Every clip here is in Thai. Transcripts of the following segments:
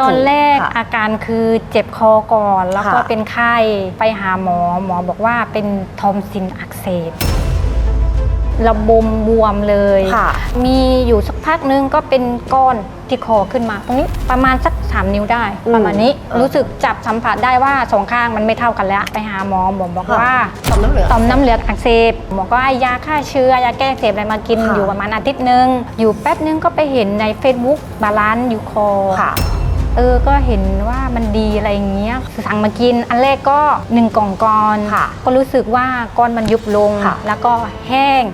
ตอนแรกค่ะอาการคือเจ็บคอก่อน แล้วก็ค่ะเป็นไข้ไปหาหมอ หมอบอกว่าเป็นทอมซินอักเสบระบมบวมเลยค่ะมีอยู่สักพักนึงก็เป็นก้อนที่คอขึ้นมา ตรงนี้ประมาณสัก 3 นิ้วได้อืมประมาณนี้เออรู้สึกจับสัมผัสได้ว่าสองข้างมันไม่เท่ากันแล้ว ไปหาหมอหมอบอกว่าต่อมน้ำเหลืองต่อมน้ำเหลืองอักเสบหมอก็ให้ยาฆ่าเชื้อยาแก้อักเสบอะไรมากินค่ะอยู่ประมาณอาทิตย์นึง อยู่แป๊บนึงก็ไปเห็นใน Facebook บาลานซ์อยู่คอค่ะเออก็เห็นว่ามันดีอะไรอย่างเงี้ยสั่งมากินอันแรกก็หนึ่งกล่องก่อนค่ะก็รู้สึกว่าก้อนมันยุบลงค่ะแล้วก็แห้ง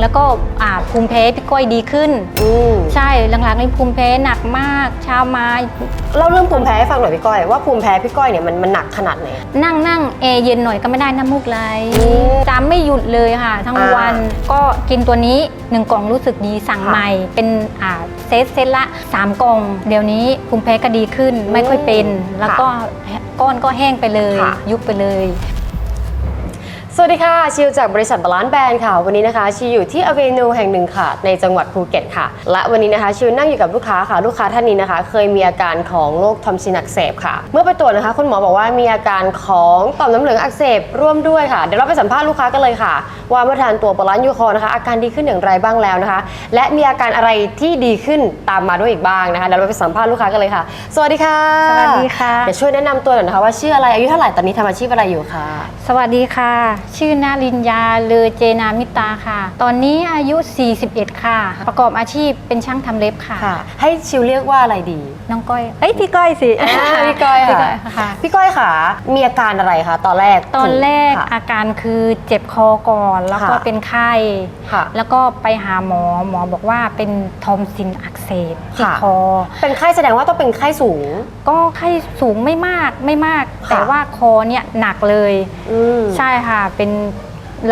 แล้วก็อ่าภูมิแพ้พี่ก้อยดีขึ้นอืมใช่หลังๆนี่ภูมิแพ้หนักมากเช้ามาเล่าเรื่องภูมิแพ้ให้ฟังหน่อยพี่ก้อยว่าภูมิแพ้พี่ก้อยเนี่ยมันมันหนักขนาดไหนนั่งนั่งแอร์เย็นหน่อยก็ไม่ได้น้ำมูกไหลอืมจามไม่หยุดเลยค่ะ ทั้งอ่าวันก็กินตัวนี้หนึ่งกล่องรู้สึกดีสั่งค่ะใหม่เป็นอ่า เซตเซตละสามกล่อง เดี๋ยวนี้ภูมิแพ้ก็ดีขึ้นอืมไม่ค่อยเป็น แล้วก็ก้อนก็แห้งไปเลยค่ะยุบไปเลย สวัสดีค่ะ ชิวจากบริษัทบาลานซ์แบรนด์ค่ะ วันนี้นะคะ ชิวอยู่ที่อเวนูแห่งหนึ่งค่ะ ในจังหวัดภูเก็ตค่ะ และวันนี้นะคะ ชิวนั่งอยู่กับลูกค้าค่ะ ลูกค้าท่านนี้นะคะ เคยมีอาการของโรคทอมซินอักเสบค่ะ เมื่อไปตรวจนะคะคุณหมอบอกว่ามีอาการของต่อมน้ำเหลืองอักเสบร่วมด้วยค่ะ เดี๋ยวเราไปสัมภาษณ์ลูกค้ากันเลยค่ะ ว่าเมื่อทานตัวบาลานซ์ยูคอนะคะ อาการดีขึ้นอย่างไรบ้างแล้วนะคะ และมีอาการอะไรที่ดีขึ้นตามมาด้วยอีกบ้างนะคะเดี๋ยวเราไปสัมภาษณ์ลูกค้ากันเลยค่ะ สวัสดีค่ะ สวัสดีค่ะ เดี๋ยวช่วยแนะนำตัวหน่อยนะคะว่าชื่ออะไรอายุเท่าไหร่ตอนนี้ทำอาชีพอะไรอยู่คะสวัสดีค่ะชื่อนารินยาเลอเจนามิตาค่ะ ตอนนี้อายุ 41 ค่ะ ประกอบอาชีพเป็นช่างทำเล็บค่ะ ค่ะ ให้ชิวเรียกว่าอะไรดี น้องก้อย เอ้ยพี่ก้อยสิอ่าพี่ก้อยพี่ค่ะค่ะ พี่ก้อยค่ะ มีอาการอะไรคะตอนแรกตอนแรกค่ะ อาการคือเจ็บคอก่อนแล้วก็ค่ะ เป็นไข้ ค่ะ แล้วก็ไปหาหมอหมอบอกว่าเป็นทอมซินอักเสบที่ค่ะ คอ เป็นไข้แสดงว่าต้องเป็นไข้สูง ก็ไข้สูงไม่มากไม่มาก ค่ะ แต่ว่าคอเนี่ยหนักเลย อืม ใช่ค่ะเป็น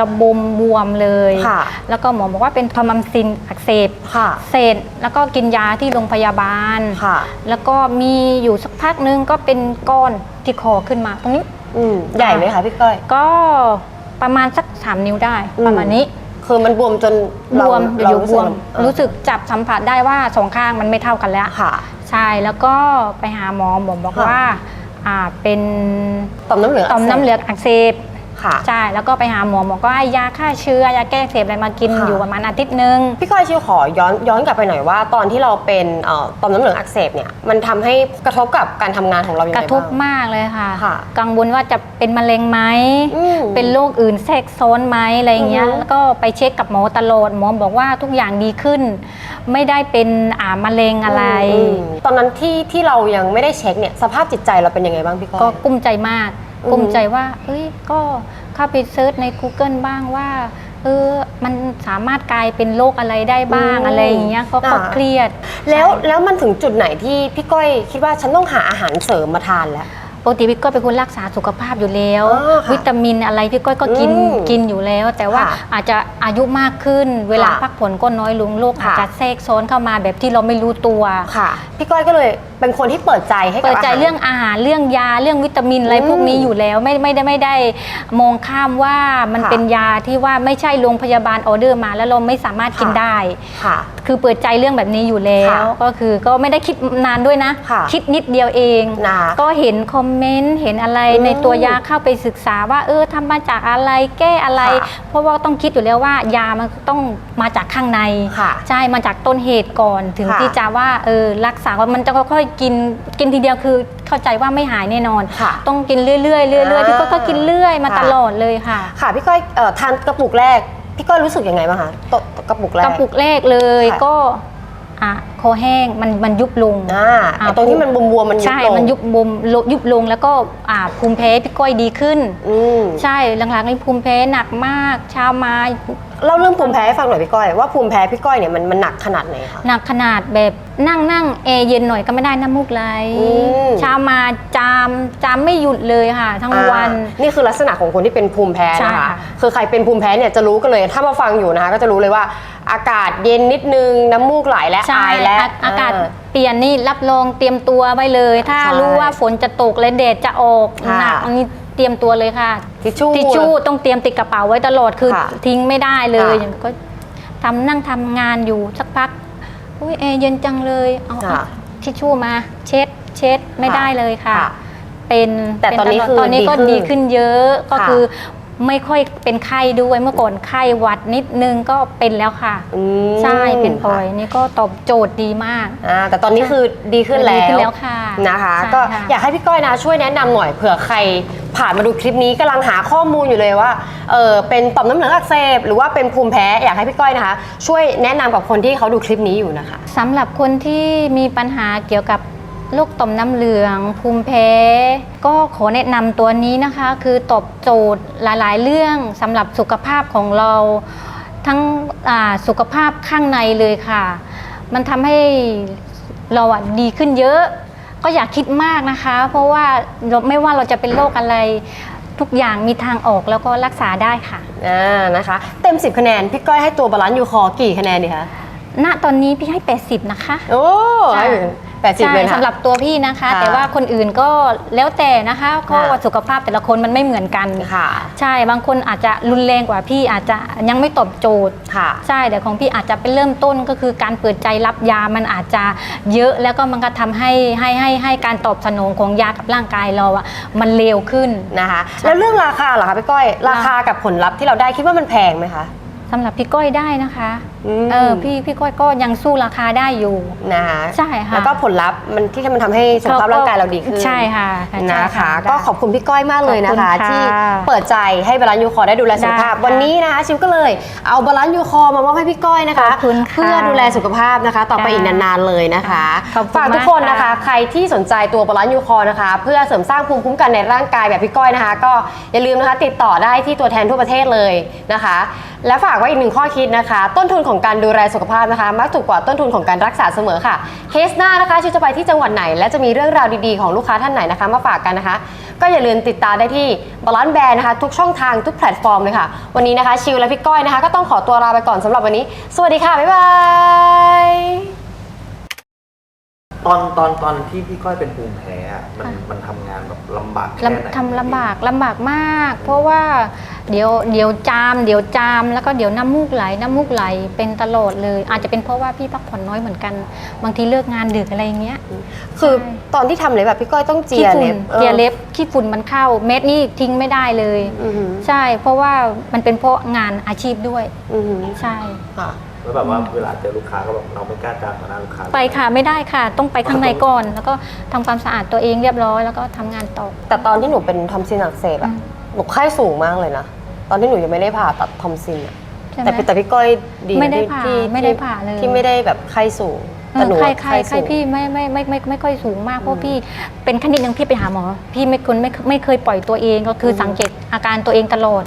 ระบมบวมเลย ค่ะแล้วก็หมอบอกว่าเป็นทอมัมซินอักเสบค่ะ เสร็จแล้วก็กินยาที่โรงพยาบาล ค่ะ แล้วก็มีอยู่สักพักนึงก็เป็นก้อนที่คอขึ้นมา ตรงนี้ อืมใหญ่ไหมคะพี่ก้อย ก็ประมาณสัก 3 นิ้วได้ อืม ประมาณนี้คือมันบวมจนบเราวมเราอยู่รู้บสึกวมเออรู้สึกจับสัมผัสได้ว่าสองข้างมันไม่เท่ากันแล้ว ค่ะ ใช่แล้วก็ไปหาหมอหมอบอกค่ะ ว่าอ่าเป็นต่อมน้ำเหลืองต่อมน้ำเหลืองอักเสบ ค่ะ ใช่ แล้วก็ไปหาหมอหมอก็ให้ยาฆ่าเชื้อยาแก้อักเสบอะไรมากินค่ะ อยู่ประมาณอาทิตย์นึง พี่ก้อยชิวขอย้อนย้อนกลับไปหน่อยว่า ตอนที่เราเป็นเอ่อต่อมน้ำเหลืองอักเสบเนี่ยมันทำให้กระทบกับการทำงานของเรายังกไงระทบบ้าง มากเลยค่ะ ค่ะกังวลว่าจะเป็นมะเร็งไหม อืมเป็นโรคอื่นแทรกซ้อนไหมอะไรอย่างเงี้ย อือฮึแล้วก็ไปเช็คกับหมอตลอด หมอบอกว่าทุกอย่างดีขึ้น ไม่ได้เป็นอ่ามะเร็งอะไรมตอนนั้นที่ที่เรายังไม่ได้เช็คเนี่ยสภาพจิตใจเราเป็นยังไงบ้างพี่ก้อยก็กุ้มใจมาก อืมกุ้มใจว่า เอ้ย ก็เข้าไปเซิร์ชใน Google บ้างว่า เออ มันสามารถกลายเป็นโรคอะไรได้บ้างอะไรอย่างเงี้ยก็ก็เครียดแล้วแล้วมันถึงจุดไหนที่พี่ก้อยคิดว่าฉันต้องหาอาหารเสริมมาทานแล้วป กติพี่ก้อยเป็นคนรักษาสุขภาพอยู่แล้ว อ๋อค่ะวิตามินอะไรพี่ก้อยก็กินอืมกินอยู่แล้ว แต่ว่าค่ะอาจจะอายุมากขึ้น เวลาค่ะพักผ่อนก็น้อยลงโรคอาจค่ะ จะแทรกซ้อนเข้ามาแบบที่เราไม่รู้ตัวค่ะ พี่ก้อยก็เลยเป็นคนที่เปิดใจให้กับเปิดใจาหา เรื่องอาหารเรื่องยาเรื่องวิตามินอะไรอืมพวกนี้อยู่แล้วไม่ไม่ได้ไม่ได้มองข้ามว่ามันค่ะเป็นยาที่ว่าไม่ใช่โรงพยาบาลออเดอร์มา แล้วเราไม่สามารถกินค่ะ ได้ ค่ะ คือเปิดใจเรื่องแบบนี้อยู่แล้วค่ะก็คือก็ไม่ได้คิดนานด้วยนะค่ะคิดนิดเดียวเองนะก็เห็นคอมเมนต์เห็นอะไรอืมในตัวยาเข้าไปศึกษาว่าเออทำมาจากอะไรแก้อะไรค่ะเพราะว่าต้องคิดอยู่แล้วว่ายามันต้องมาจากข้างในค่ะใช่มาจากต้นเหตุก่อนถึงค่ะที่จะว่าเออรักษาว่ามันจะค่อยๆกินกินทีเดียวคือเข้าใจว่าไม่หายแน่นอนค่ะต้องกินเรื่อยๆเรื่อยๆอ่าพี่ก้อยก็กินเรื่อยมาค่ะตลอดเลยค่ะ ค่ะพี่ก้อยเอ่อทานกระปุกแรก พี่ก้อยรู้สึกยังไงบ้างคะตกระปุกแรก กระปุกแรกเลยค่ะ ก็ อะคอแห้งมันมันยุบลงอ่าอ่าไอ้ตรงที่มันบวมๆมันยุบใช่ลงมันยุบบวมลยุบลงแล้วก็อ่าภูมิแพ้พี่ก้อยดีขึ้น อืมใช่หลังๆนี่ภูมิแพ้หนักมากเช้ามา เล่าเรื่องภูมิแพ้ให้ฟังหน่อยพี่ก้อยว่าภูมิแพ้พี่ก้อยเนี่ยมันมันหนักขนาดไหนคะ หนักขนาดแบบนั่งนั่งแอร์เย็นหน่อยก็ไม่ได้น้ำมูกไหลอืม เช้ามาจามจามไม่หยุดเลยค่ะ ทั้งวัน อ่านี่คือลักษณะของคนที่เป็นภูมิแพ้ใช่นะคะ ค่ะคือใครเป็นภูมิแพ้เนี่ยจะรู้กันเลย ถ้ามาฟังอยู่นะคะ ก็จะรู้เลยว่า อากาศเย็นนิดนึงน้ำมูกไหลและใช่อายและอาอากาศเปลี่ยนนี่รับรองเตรียมตัวไว้เลย ถ้าใช่รู้ว่าฝนจะตกและแดดจะออกค่ะ หนักอันนี้เตรียมตัวเลยค่ะทิชชู่ ทิชชู่ต้องเตรียมติดกระเป๋าไว้ตลอดคือค่ะทิ้งไม่ได้เลยค่ะอย่างก็ทำนั่งทำงานอยู่สักพักอุ้ยแอร์เย็นจังเลยเอาค่ะ เอาทิชชู่มาเช็ดเช็ดไม่ค่ะได้เลยค่ะ ค่ะ เป็นแต่ตอนนี้เป็คือตอนนี้ก็ดีดีขึ้ขึ้นนเยอะก็ค่ะคือ ไม่ค่อยเป็นไข้ด้วยเมื่อก่อนไข้หวัดนิดนึงก็เป็นแล้วค่ะ อืมใช่เป็นพลอยนี่ก็ตอบโจทย์ดีมาก อ่าแต่ตอนนี้คือดีขึ้นแล้ดีขึ้นวแล้วค่ะนะคะ ใช่ก็ค่ะ อยากให้พี่ก้อยนะช่วยแนะนำหน่อยเผื่อใครผ่านมาดูคลิปนี้กำลังหาข้อมูลอยู่เลยว่าเออเป็นต่อมน้ำเหลืองอักเสบหรือว่าเป็นภูมิแพ้อยากให้พี่ก้อยนะคะ ช่วยแนะนำกับคนที่เขาดูคลิปนี้อยู่นะคะ สำหรับคนที่มีปัญหาเกี่ยวกับ โรคต่อมน้ำเหลือง ภูมิแพ้ ก็ขอแนะนำตัวนี้นะคะ คือตอบโจทย์หลาย ๆ เรื่องสำหรับสุขภาพของเรา ทั้งอ่าสุขภาพข้างในเลยค่ะ มันทำให้เราอะดีขึ้นเยอะ ก็อย่าคิดมากนะคะ เพราะว่าเราไม่ว่าเราจะเป็นโรคอะไรทุกอย่างมีทางออกแล้วก็รักษาได้ค่ะอ่านะคะ เต็ม 10 คะแนน พี่ก้อยให้ตัวบาลานซ์ยูคอร์กี่คะแนนดีคะณตอนนี้พี่ให้ 80 นะคะ โอ้ ใช่แปดสิบใช่เลยนะ สำหรับตัวพี่นะคะ ค่ะ แต่ว่าคนอื่นก็แล้วแต่นะคะก็ค่ะว่าสุขภาพแต่ละคนมันไม่เหมือนกัน ค่ะ ใช่บางคนอาจจะรุนแรงกว่าพี่อาจจะยังไม่ตอบโจทย์ ค่ะ ใช่แต่ของพี่อาจจะเป็นเริ่มต้นก็คือการเปิดใจรับยามันอาจจะเยอะแล้วก็มันก็ทำให้ให้ให้ให้การตอบสนองของยากับร่างกายเราอะมันเร็วขึ้น นะคะ แล้วเรื่องราคาเหรอคะพี่ก้อย ราคากับผลลัพธ์ที่เราได้คิดว่ามันแพงไหมคะ สำหรับพี่ก้อยได้นะคะอืมเออพี่พี่ก้อยก็ยังสู้ราคาได้อยู่ นะคะใช่ค่ะ แล้วก็ผลลัพธ์มันที่มันทำให้สุขภาพร่างกายเราดีขึ้น ใช่ค่ะใช่นะคะ ได้ ก็ขอบคุณพี่ก้อยมากเลยนะคะ ขอบคุณค่ะที่เปิดใจให้บาลานซ์ยูคอร์ได้ดูแลสุขภาพ ได้ค่ะวันนี้นะคะชิวก็เลยเอาบาลานซ์ยูคอร์มามอบให้พี่ก้อยนะคะ ขอบคุณค่ะเพื่อดูแลสุขภาพนะคะ ต่อไปค่ะอีกนานๆเลยนะคะขอบคุณฝากทุกคนมากนะคะค่ะ ใครที่สนใจตัวบาลานซ์ยูคอร์นะคะ เพื่อเสริมสร้างภูมิคุ้มกันในร่างกายแบบพี่ก้อยนะคะ ก็อย่าลืมนะคะติดต่อได้ที่ตัวแทนทั่วประเทศเลยนะคะ และฝากไว้อีกหนึ่งข้อคิดนะคะ ต้นทุนของการดูแลสุขภาพนะคะ มักถูกกว่าต้นทุนของการรักษาเสมอค่ะ เคสหน้านะคะชิวจะไปที่จังหวัดไหน และจะมีเรื่องราวดีๆของลูกค้าท่านไหนนะคะ มาฝากกันนะคะ ก็อย่าลืมติดตามได้ที่บาลานซ์แบรนด์นะคะ ทุกช่องทางทุกแพลตฟอร์มเลยค่ะ วันนี้นะคะชิวและพี่ก้อยนะคะ ก็ต้องขอตัวลาไปก่อนสำหรับวันนี้ สวัสดีค่ะบ๊ายบายตอนตอนตอนที่พี่ก้อยเป็นภูมิแพ้อะมันค่ะมันทำงานแบบลำบากแค่ลำไหนทำลำบากลำบากมาก เพราะว่า เดี๋ยวเดี๋ยวจาม เดี๋ยวจาม แล้วก็เดี๋ยวน้ำมูกไหลน้ำมูกไหลเป็นตลอดเลย อาจจะเป็นเพราะว่าพี่พักผ่อนน้อยเหมือนกัน บางทีเลิกงานดึกอะไรอย่างเงี้ย คือใช่ตอนที่ทำเลยแบบพี่ก้อยต้องเจีขี้ยฝุ่เล็นบออ เจียเล็บขี้ฝุ่นมันเข้า เม็ดนี่ทิ้งไม่ได้เลย อือหือ ใช่ เพราะว่ามันเป็นเพราะงานอาชีพด้วย อือหือใช่ ค่ะ แล้วแบบว่าเวลาเจอลูกค้าก็แบบเราไม่กล้าจามต่อหน้าลูกค้าไปค่ะไม่ได้ค่ะ ต้องไปข้างในก่อน แล้วก็ทำความสะอาดตัวเองเรียบร้อย แล้วก็ทำงานต่อ แต่ตอนที่หนูเป็นทอมซินอักเสบอะอืมหนูไข้สูงมากเลยนะ ตอนที่หนูยังไม่ได้ผ่าตัดทอมซินอะใช่ไหม แต่พี่แต่พี่ก้อยดีนะไม่ได้ที่ผ่าที่ไม่ได้ผ่าเลย ที่ไม่ได้แบบไข้สูงเอแต่อหนูใครอะใครไข้ใครสูง พี่ไม่ไม่ไม่ไม่ไม่ค่อยสูงมากเพราะพี่เป็นแค่นิดนึงพี่ไปหาหมอ พี่ไม่คนไม่ไม่เคยปล่อยตัวเองก็คืออม สังเกตอาการตัวเองตลอด